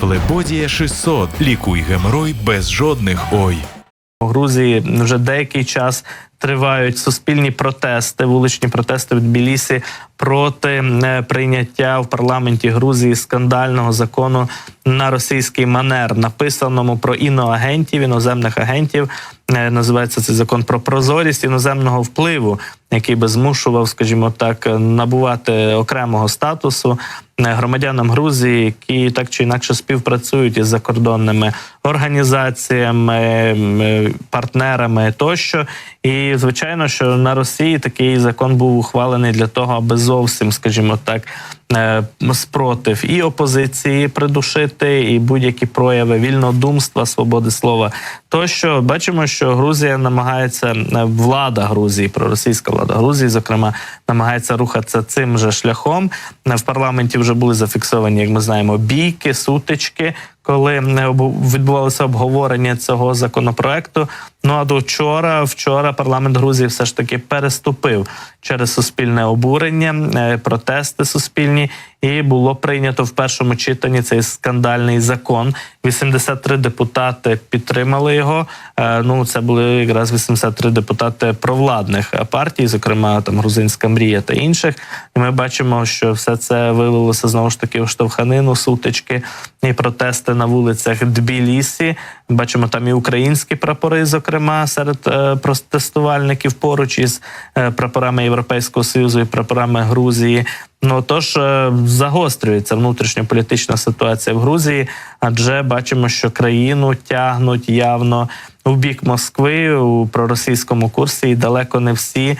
Флебодія 600. Лікуй геморой без жодних ой. У Грузії вже деякий час тривають суспільні протести, вуличні протести в Тбілісі проти е, прийняття в парламенті Грузії скандального закону на російський манер, написаному про іноагентів, іноземних агентів. Е, Називається цей закон про прозорість іноземного впливу, який би змушував, скажімо так, набувати окремого статусу е, громадянам Грузії, які так чи інакше співпрацюють із закордонними організаціями, партнерами тощо. І звичайно, що на Росії такий закон був ухвалений для того, аби зовсім, скажімо так, е, спротив і опозиції придушити, і будь-які прояви вільнодумства, свободи слова. Тощо бачимо, що Грузія намагається е, влада Грузії, проросійська влада Грузії, зокрема, намагається рухатися цим же шляхом. Е, В парламенті вже були зафіксовані, як ми знаємо, бійки, сутички. Коли е, обу- відбувалося обговорення цього законопроекту, ну а до вчора, вчора парламент Грузії все ж таки переступив через суспільне обурення, е, протести суспільні, і було прийнято в першому читанні цей скандальний закон. 83 депутати підтримали його. Е, Ну це були якраз 83 депутати провладних партій, зокрема там грузинська мрія та інших. І ми бачимо, що все це вилилося знову ж таки в штовханину, сутички і протести на вулицях Тбілісі. Бачимо там і українські прапори, зокрема серед е, протестувальників поруч із е, прапорами Європейського союзу і прапорами Грузії. Ну тож е, загострюється внутрішньополітична ситуація в Грузії, адже бачимо, що країну тягнуть явно в бік Москви у проросійському курсі, і далеко не всі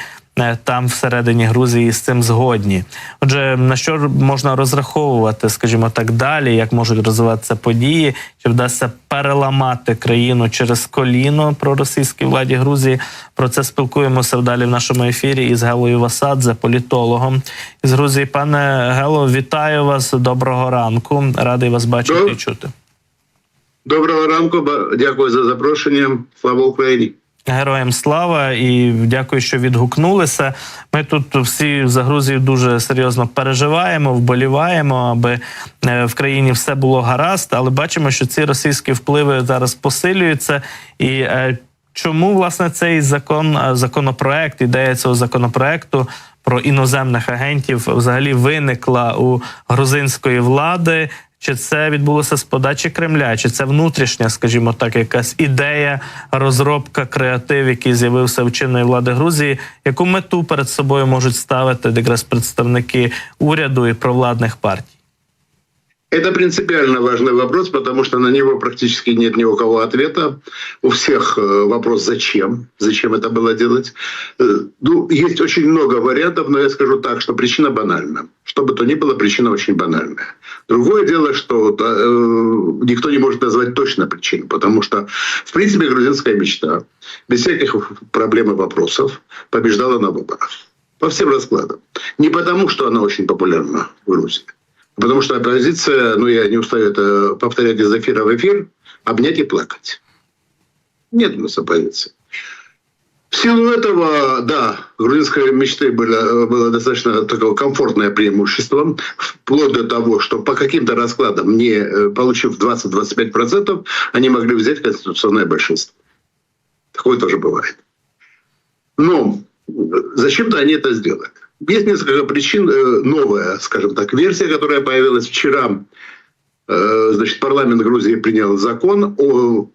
там всередині Грузії з цим згодні. Отже, на що можна розраховувати, скажімо так, далі, як можуть розвиватися події, чи вдасться переламати країну через коліно проросійській владі Грузії? Про це спілкуємося далі в нашому ефірі із Гелою Васадзе, політологом із Грузії. Пане Гело, вітаю вас. Доброго ранку. Радий вас бачити і чути. Доброго ранку, дякую за запрошення. Слава Україні. Героям слава і дякую, що відгукнулися. Ми тут всі за Грузію дуже серйозно переживаємо, вболіваємо, аби е, в країні все було гаразд. Але бачимо, що ці російські впливи зараз посилюються. І е, чому власне цей закон, е, законопроект, ідея цього законопроекту про іноземних агентів взагалі виникла у грузинської влади? Чи це відбулося з подачі Кремля? Чи це внутрішня, скажімо так, якась ідея, розробка, креатив, який з'явився в чинної влади Грузії? Яку мету перед собою можуть ставити якраз представники уряду і провладних партій? Это принципиально важный вопрос, потому что на него практически нет ни у кого ответа. У всех э, вопрос «зачем?», зачем это было делать. Э, Ну, есть очень много вариантов, но я скажу так, что причина банальна. Что бы то ни было, причина очень банальная. Другое дело, что э, никто не может назвать точно причину, потому что, в принципе, грузинская мечта без всяких проблем и вопросов побеждала на выборах. По всем раскладам. Не потому, что она очень популярна в Грузии, потому что оппозиция, ну я не устаю это повторять из эфира в эфир, обнять и плакать. Нет у нас оппозиции. В силу этого, да, грузинской мечты было, было достаточно такое комфортное преимущество, вплоть до того, что по каким-то раскладам, не э, получив 20-25%, они могли взять конституционное большинство. Такое тоже бывает. Но э, зачем-то они это сделали. Есть несколько причин. Э, Новая, скажем так, версия, которая появилась вчера. Э, Значит, парламент Грузии принял закон о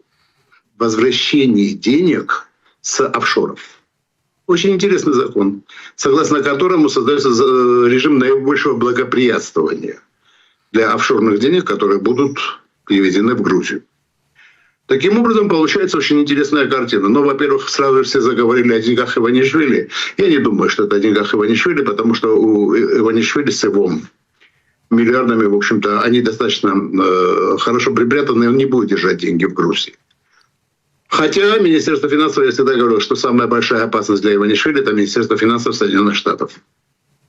возвращении денег с офшоров. Очень интересный закон, согласно которому создается за- режим наибольшего благоприятствования для офшорных денег, которые будут переведены в Грузию. Таким образом, получается очень интересная картина. Но, во-первых, сразу все заговорили о деньгах Иванишвили. Я не думаю, что это о деньгах Иванишвили, потому что у Иванишвили с его миллиардами, в общем-то, они достаточно э, хорошо припрятаны, он не будет держать деньги в Грузии. Хотя Министерство финансов, я всегда говорил, что самая большая опасность для Иванишвили – это Министерство финансов Соединенных Штатов.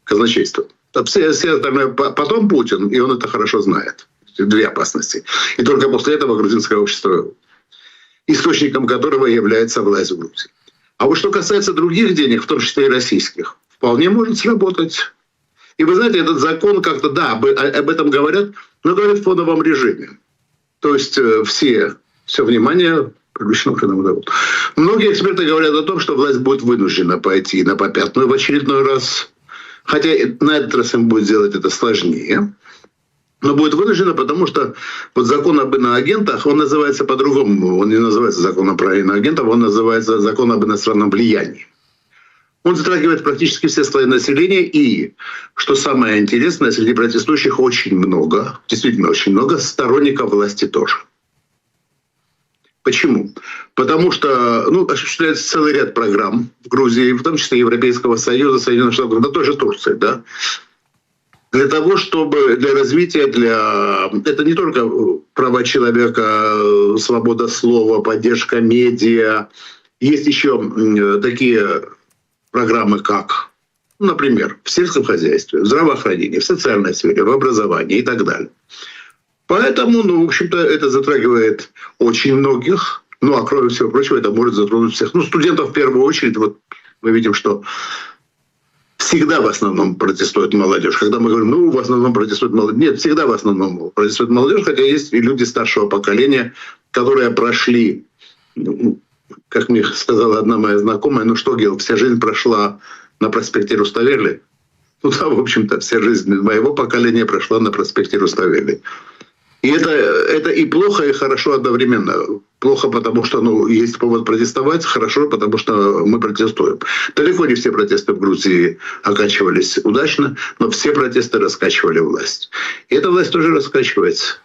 Казначейство. Все, все остальное по- потом Путин, и он это хорошо знает. Две опасности. И только после этого грузинское общество, источником которого является власть в Грузии. А вот что касается других денег, в том числе и российских, вполне может сработать. И вы знаете, этот закон как-то, да, об, об этом говорят, но говорят в фоновом режиме. То есть э, все, все внимание привлечено к этому заводу. Многие эксперты говорят о том, что власть будет вынуждена пойти на попятную в очередной раз. Хотя на этот раз им будет сделать это сложнее. Но будет вынуждена, потому что вот закон об иноагентах, он называется по-другому. Он не называется законом про иноагентов, он называется закон об иностранном влиянии. Он затрагивает практически все слои населения. И, что самое интересное, среди протестующих очень много, действительно очень много, сторонников власти тоже. Почему? Потому что ну, осуществляется целый ряд программ в Грузии, в том числе Европейского Союза, Соединенных Штатов, да тоже Турции, да, для того, чтобы для развития, для это не только права человека, свобода слова, поддержка медиа, есть еще такие программы, как, ну, например, в сельском хозяйстве, в здравоохранении, в социальной сфере, в образовании и так далее. Поэтому, ну, в общем-то, это затрагивает очень многих. Ну, а кроме всего прочего, это может затронуть всех. Ну, студентов в первую очередь. Вот мы видим, что всегда в основном протестует молодежь. Когда мы говорим, ну, в основном протестует молодежь. Нет, всегда в основном протестует молодежь, хотя есть и люди старшего поколения, которые прошли, ну, как мне сказала одна моя знакомая, ну что, Гел, вся жизнь прошла на проспекте Руставели. Ну да, в общем-то, вся жизнь моего поколения прошла на проспекте Руставели. И это, это и плохо, и хорошо одновременно. Плохо, потому что ну, есть повод протестовать, хорошо, потому что мы протестуем. Далеко не все протесты в Грузии оканчивались удачно, но все протесты раскачивали власть. И эта власть тоже раскачивается.